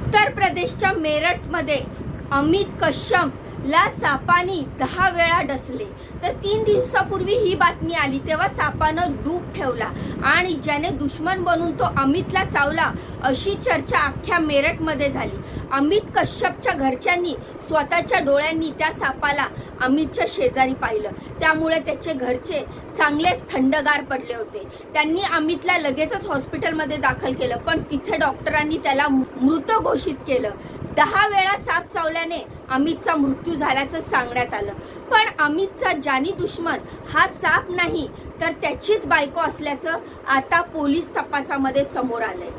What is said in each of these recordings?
उत्तर प्रदेशच्या मेरठमध्ये अमित कश्यप ला सापानी दहा वेळा डसले. तर तीन दिवसापूर्वी ही बातमी आली. तेव्हा सापानं डूब ठेवला आणि ज्याने दुश्मन बनून तो अमितला चावला अशी चर्चा अख्ख्या मेरठमध्ये झाली. अमित कश्यपच्या घरच्यांनी स्वतःच्या डोळ्यांनी त्या सापाला अमितच्या शेजारी पाहिलं. त्यामुळे त्याचे घरचे चांगलेच थंडगार पडले होते. त्यांनी अमितला लगेचच हॉस्पिटलमध्ये दाखल केलं पण तिथे डॉक्टरांनी त्याला मृत घोषित केलं. दहा वेळा साप चावल्याने अमितचा मृत्यू झाल्याचं सांगण्यात आलं. पण अमितचा जानी दुश्मन हा साप नाही तर त्याचीच बायको असल्याचं आता पोलीस तपासामध्ये समोर आलंय.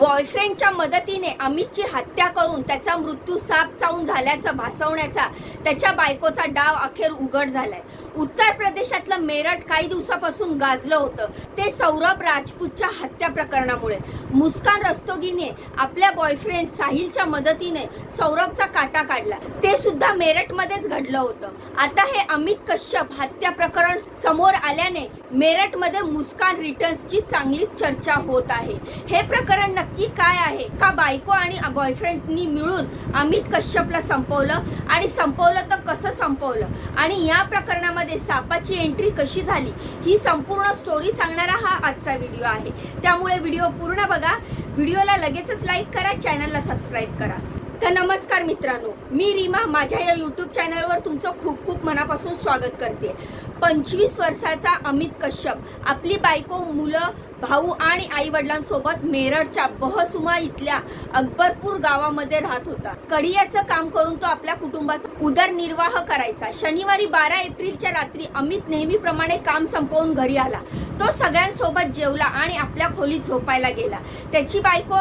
बॉयफ्रेंडच्या मदतीने अमितची हत्या करून त्याचा मृत्यू साप चावून झाल्याचं भासवण्याचा त्याच्या बायकोचा डाव अखेर उघड झालाय. उत्तर प्रदेशातलं मेरठ काही दिवसापासून गाजलं होतं. ते सौरभ राजपूतच्या हत्या प्रकरणामुळे. मुस्कान रस्तोगीने आपल्या बॉयफ्रेंड साहिलच्या मदतीने सौरभचा काटा काढला. ते सुद्धा मेरठमध्येच घडलं होतं. आता हे अमित कश्यप हत्या प्रकरण समोर आल्याने मेरठमध्ये मुस्कान रिटर्न्सची चांगली चर्चा होत आहे. हे प्रकरण नक्की काय आहे? का बायको आणि बॉयफ्रेंडनी मिळून अमित कश्यपला संपवलं? आणि संपवलं तर कसं संपवलं? आणि या प्रकरणामध्ये सापाची एंट्री कशी झाली ही संपूर्ण स्टोरी सांगणारा हा आजचा व्हिडिओ आहे. त्यामुळे व्हिडिओ पूर्ण बघा. व्हिडिओला लगेचच लाईक करा चॅनलला सबस्क्राईब करा. तर नमस्कार मित्रांनो मी रीमा माझ्या या युट्यूब चॅनलवर तुमचं खूप खूप मनापासून स्वागत करते. पंचवीस वर्षाचा अमित कश्यप आपली बायको मुलं भाऊ आणि आई वडिलांसोबत मेरठच्या बहसुमा इथल्या अकबरपूर गावामध्ये राहत होता. कडियाचं काम करून तो आपल्या कुटुंबाचा उदरनिर्वाह करायचा. शनिवारी बारा एप्रिलच्या रात्री अमित नेहमीप्रमाणे काम संपवून घरी आला. तो सगळ्यांसोबत जेवला आणि आपल्या खोलीत झोपायला गेला. त्याची बायको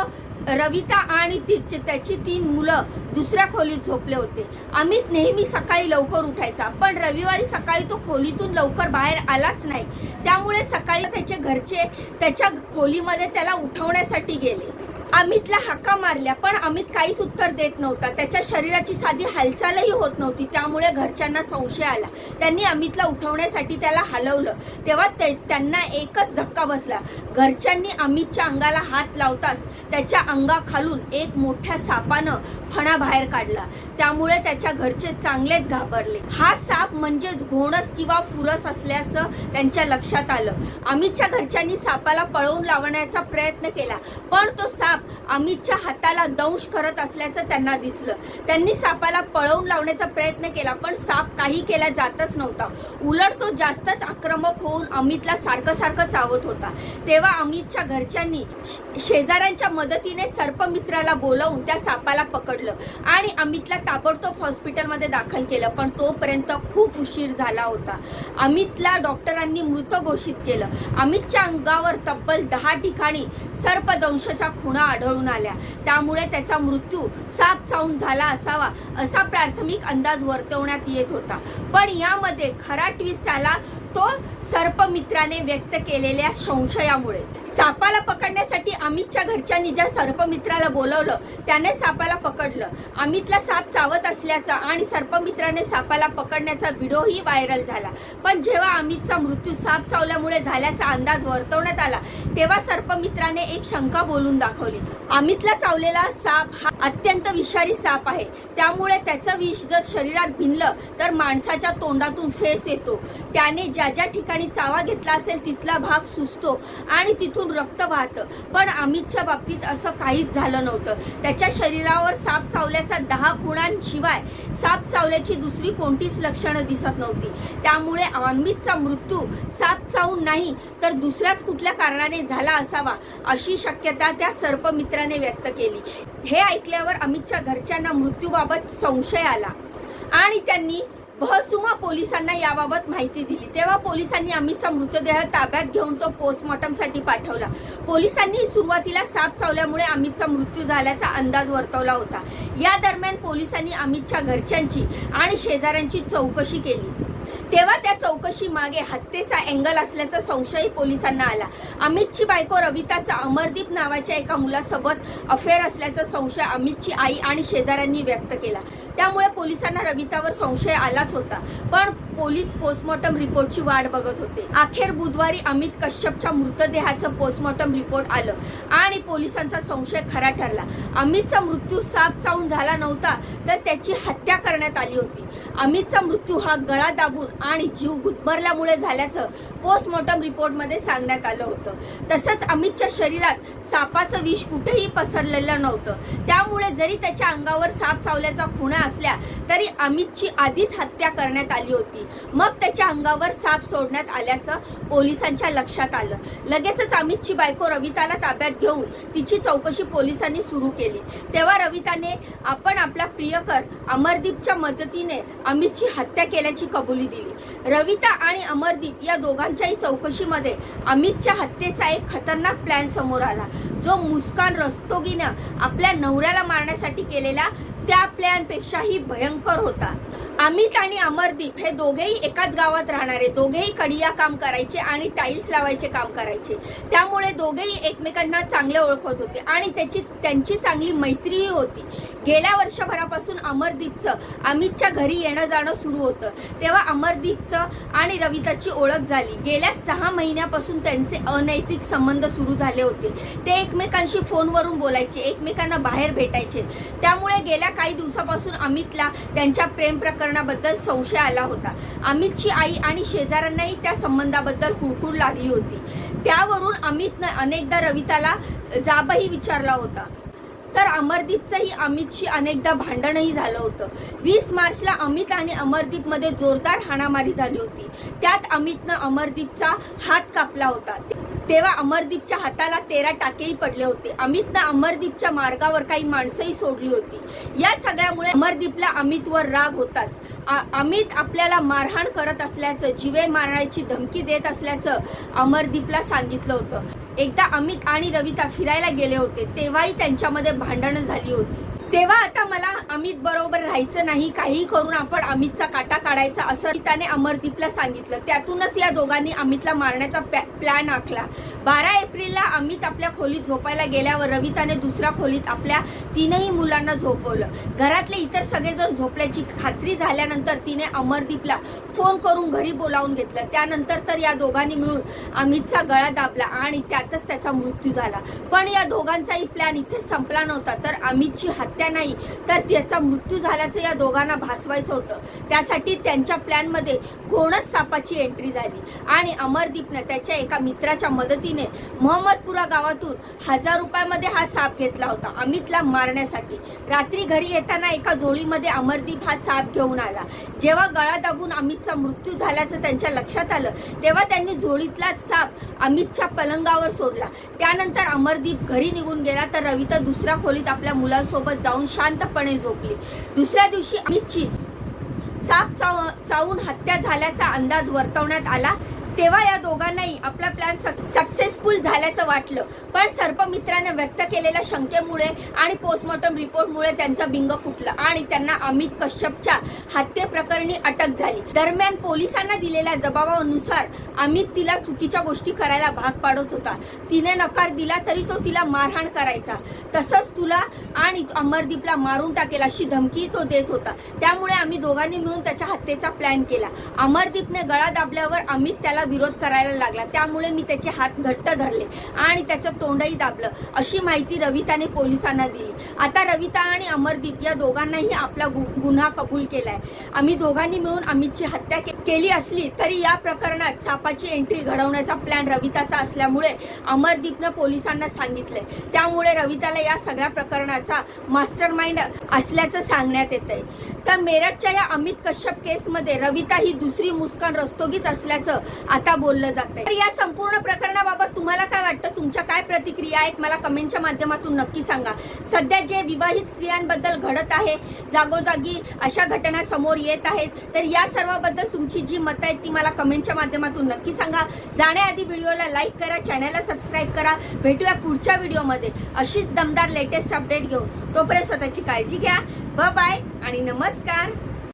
रविता आणि तिची त्याची तीन मुलं दुसऱ्या खोलीत झोपले होते. अमित नेहमी सकाळी लवकर उठायचा पण रविवारी सकाळी तो खोलीतून लवकर बाहेर आलाच नाही. त्यामुळे सकाळी त्याचे घरचे त्याच्या खोलीमध्ये त्याला उठवण्यासाठी गेले. अमितला हाका मारल्या पण अमित काहीच उत्तर देत नव्हता. त्याच्या शरीराची साधी हालचालही होत नव्हती. त्यामुळे घरच्यांना संशय आला. त्यांनी अमितला उठवण्यासाठी त्याला हलवलं. तेव्हा ते- त्यांना एकच धक्का बसला. घरच्यांनी अमितच्या अंगाला हात लावताच त्याच्या अंगाखालून एक मोठ्या सापानं फणा बाहेर काढला. त्यामुळे त्याच्या घरचे चांगलेच घाबरले. हा साप म्हणजेच घोणस किंवा फुरस असल्याचं त्यांच्या लक्षात आलं. अमितच्या घरच्यांनी सापाला पळवून लावण्याचा प्रयत्न केला पण तो साप अमितच्या हाताला दंश करत असल्याचं त्यांना दिसलं. त्यांनी सापाला पळवून लावण्याचा प्रयत्न केला पण साप काही केला जातच नव्हता. उलट तो जास्तच आक्रमक होऊन अमितला सारखं सारखं चावत होता. तेव्हा अमितच्या घरच्यांनी शेजाऱ्यांच्या मदतीने सर्पमित्राला बोलवून त्या सापाला पकडलं आणि अमितला ताबडतोब हॉस्पिटलमध्ये दाखल केलं पण तोपर्यंत खूप उशीर झाला होता. अमितला डॉक्टरांनी मृत घोषित केलं. अमितच्या अंगावर तब्बल दहा ठिकाणी सर्पदंशच्या खुणा आढळून आल्या. त्यामुळे त्याचा मृत्यू साप चावून झाला असावा असा प्राथमिक अंदाज वर्तवण्यात येत होता. पण यामध्ये खरा ट्विस्ट आला तो सर्पमित्राने व्यक्त केलेल्या संशयामुळे. सापाला पकडण्यासाठी अमितच्या घरच्यांनी ज्या सर्पमित्राला बोलवलं त्याने सापाला पकडलं. अमितला साप चावत असल्याचा आणि सर्पमित्राने सापाला पकडण्याचा व्हिडिओही व्हायरल झाला. पण जेव्हा अमितचा मृत्यू साप चावल्यामुळे झाल्याचा अंदाज वर्तवण्यात आला तेव्हा सर्पमित्राने एक शंका बोलून दाखवली. अमितला चावलेला साप हा अत्यंत विषारी साप आहे. त्यामुळे त्याचं विष जर शरीरात भिनलं तर माणसाच्या तोंडातून फेस येतो. त्याने ज्या ज्या ठिकाणी चावा घेतला असेल तिथला भाग सुचतो आणि तिथून रक्त वाहतं. पण अमितच्या बाबतीत असं काहीच झालं नव्हतं. त्याच्या शरीरावर साप चावल्याचा दहा खुणांशिवाय साप चावल्याची दुसरी कोणतीच लक्षणं दिसत नव्हती. त्यामुळे अमितचा मृत्यू साप चावून नाही तर दुसऱ्याच कुठल्या कारणाने झाला असावा अशी शक्यता त्या सर्पमित्राने व्यक्त केली. हे ऐकल्यावर अमितच्या घरच्यांना मृत्यूबाबत संशय आला आणि त्यांनी भसुमा पोलिसांना याबाबत माहिती दिली. तेव्हा पोलिसांनी अमितचा मृतदेह ताब्यात घेऊन तो पोस्टमॉर्टमसाठी पाठवला. पोलिसांनी सुरुवातीला साप चावल्यामुळे अमितचा मृत्यू झाल्याचा अंदाज वर्तवला होता. या दरम्यान पोलिसांनी अमितच्या घरच्यांची आणि शेजाऱ्यांची चौकशी केली. तेव्हा त्या चौकशी मागे हत्येचा अँगल असल्याचा संशय पोलिसांना आला. अमितची बायको रविताचा अमरदीप नावाच्या एका मुलासोबत अफेअर असल्याचा संशय अमितची आई आणि शेजाऱ्यांनी व्यक्त केला. त्यामुळे पोलिसांना रवितावर संशय आलाच होता. पण पोलीस पोस्टमॉर्टम रिपोर्टची वाट बघत होते. अखेर बुधवारी अमित कश्यपच्या मृतदेहाचं पोस्टमॉर्टम रिपोर्ट आलं आणि पोलिसांचा संशय खरा ठरला. अमितचा मृत्यू साप चावून झाला नव्हता तर त्याची हत्या करण्यात आली होती. अमितचा मृत्यू हा गळा दाबून आणि जीव गुदमरल्यामुळे झाल्याचं पोस्टमॉर्टम रिपोर्टमध्ये सांगण्यात आलं होतं. तसंच अमितच्या शरीरात सापाचं विष कुठेही पसरलेलं नव्हतं. त्यामुळे जरी त्याच्या अंगावर साप चावल्याचा खुणा असल्या तरी अमितची आधीच हत्या करण्यात आली होती. मग त्याच्या अंगावर साप सोडण्यात आल्याचं पोलिसांच्या लक्षात आलं. लगेचच अमितची बायको रविताला ताब्यात घेऊन तिची चौकशी पोलिसांनी सुरू केली. तेव्हा रविताने आपण आपला प्रियकर अमरदीपच्या मदतीने अमितची हत्या केल्याची कबुली दिली. रविता आणि अमरदीप या दोघांच्याही चौकशीमध्ये. अमितच्या हत्येचा एक खतरनाक प्लॅन समोर आला. जो मुस्कान रस्तोगीनं आपल्या नवऱ्याला मारण्यासाठी केलेला त्या प्लॅनपेक्षाही भयंकर होता. अमित आणि अमरदीप हे दोघेही एकाच गावात राहणारे दोघेही कडिया काम करायचे आणि टाईल्स लावायचे काम करायचे. त्यामुळे दोघेही एकमेकांना चांगले ओळखत होते आणि त्याची त्यांची चांगली मैत्रीही होती. गेल्या वर्षभरापासून अमरदीपचं अमितच्या घरी येणं जाणं सुरू होतं. तेव्हा अमरदीपचं आणि रविताची ओळख झाली. गेल्या सहा महिन्यापासून त्यांचे अनैतिक संबंध सुरू झाले होते. ते एकमेकांशी फोनवरून बोलायचे एकमेकांना बाहेर भेटायचे. त्यामुळे गेल्या काही दिवसापासून अमितला त्यांच्या प्रेम प्रकरणाबद्दल संशय आला होता. अमितची आई आणि शेजाऱ्यांनाही त्या संबंधाबद्दल कुडकुड लागली होती. त्यावरून अमितनं अनेकदा रविताला जाबही विचारला होता. तर अमरदीपचंही अमितशी अनेकदा भांडणही झालं होतं. वीस मार्चला अमित आणि अमरदीपमध्ये जोरदार हाणामारी झाली होती. त्यात अमितनं अमरदीपचा हात कापला होता. तेव्हा अमरदीपच्या हाताला तेरा टाकेही पडले होते. अमितनं अमरदीपच्या मार्गावर काही माणसंही सोडली होती. या सगळ्यामुळे अमरदीपला अमितवर राग होताच. अमित आपल्याला मारहाण करत असल्याचं जीवे मारण्याची धमकी देत असल्याचं अमरदीपला सांगितलं होतं. एकदा अमित आणि रविता फिरायला गेले होते तेव्हाही त्यांच्यामध्ये भांडणं झाली होती. तेव्हा आता मला अमित बरोबर राहायचं नाही काही करून आपण अमितचा काटा काढायचा असं त्याने अमरदीपला सांगितलं. त्यातूनच या दोघांनी अमितला मारण्याचा प्लॅन आखला. बारा एप्रिलला अमित आपल्या खोलीत झोपायला गेल्यावर रविताने दुसऱ्या खोलीत आपल्या तीनही मुलांना झोपवलं. घरातले इतर सगळेजण झोपल्याची खात्री झाल्यानंतर तिने अमरदीपला फोन करून घरी बोलावून घेतलं. त्यानंतर तर या दोघांनी मिळून अमितचा गळा दाबला आणि त्यातच त्याचा मृत्यू झाला. पण या दोघांचाही प्लॅन इथे संपला नव्हता. तर अमितची हत्या नाही. तर त्याचा मृत्यू झाल्याचं या दोघांना भासवायचं होतं. त्यासाठी त्यांच्या प्लॅनमध्ये कोणच सापाची एंट्री झाली. आणि अमरदीपनं त्याच्या एका मित्राच्या मदतीने महम्मदपुरा गावातून हजार रुपयामध्ये हा साप घेतला होता अमितला मारण्यासाठी. रात्री घरी येताना एका जोळीमध्ये अमरदीप हा साप घेऊन आला. जेव्हा गळा दाबून अमितचा मृत्यू झाल्याचं त्यांच्या लक्षात आलं तेव्हा त्यांनी झोळीतला साप अमितच्या पलंगावर सोडला. त्यानंतर अमरदीप घरी निघून गेला तर रविता दुसऱ्या खोलीत आपल्या मुलांसोबत जाऊन शांतपणे झोपली. दुसऱ्या दिवशी अमितची साप चाव चावून हत्या झाल्याचा अंदाज वर्तवण्यात आला. तेव्हा या दोघांनाही आपला प्लॅन सक्सेसफुल झाल्याचं वाटलं. पण सर्पमित्राने व्यक्त केलेल्या शंकेमुळे आणि पोस्टमॉर्टम रिपोर्टमुळे त्यांचा बिंग फुटलं आणि त्यांना अमित कश्यपच्या हत्येप्रकरणी अटक झाली. दरम्यान पोलिसांना दिलेल्या जबाबानुसार अमित तिला चुकीच्या गोष्टी करायला भाग पाडत होता. तिने नकार दिला तरी तो तिला मारहाण करायचा. तसंच तुला आणि अमरदीपला मारून टाकेल अशी धमकी तो देत होता. त्यामुळे आम्ही दोघांनी मिळून त्याच्या हत्येचा प्लॅन केला. अमरदीपने गळा दाबल्यावर अमित त्याला विरोध करायला लागला. त्यामुळे मी त्याचे हात घट्ट धरले आणि त्याचं तोंडही दाबलं. अशी माहिती रविताने पोलिसांना दिली. आता रविता आणि अमरदीप या दोघांनाही आपला गु- गुन्हा कबूल केलाय. आम्ही दोघांनी मिळून अमितची हत्या के- केली असली तरी या प्रकरणात सापाची एंट्री घडवण्याचा प्लॅन रविताचा असल्यामुळे अमरदीपनं पोलिसांना सांगितले त्यामुळे रविताला या सगळ्या प्रकरणाचा मास्टर माइंड असल्याचं सांगण्यात येत आहे तर मेरठच्या या अमित कश्यप केसमध्ये रविता ही दुसरी मुस्कान रस्तोगीच असल्याचं आता बोललं जात आहे तर या संपूर्ण प्रकरणाबाबत तुम्हाला काय वाटतं? तुमच्या काय प्रतिक्रिया आहेत? मला कमेंटच्या माध्यमातून नक्की सांगा. सध्या जे विवाहित स्त्रियांबद्दल घडत आहे जागोजागी अशा घटना समोर येत आहेत तर या सर्वाबद्दल तुमची जी मतं आहेत ती मला कमेंटच्या माध्यमातून नक्की सांगा. जाण्याआधी व्हिडिओला लाईक करा चॅनलला सबस्क्राईब करा. भेटूया पुढच्या व्हिडिओमध्ये. अशीच दमदार लेटेस्ट अपडेट घेऊन. तोपर्यंत स्वतःची काळजी घ्या. ब बाय आणि नमस्कार.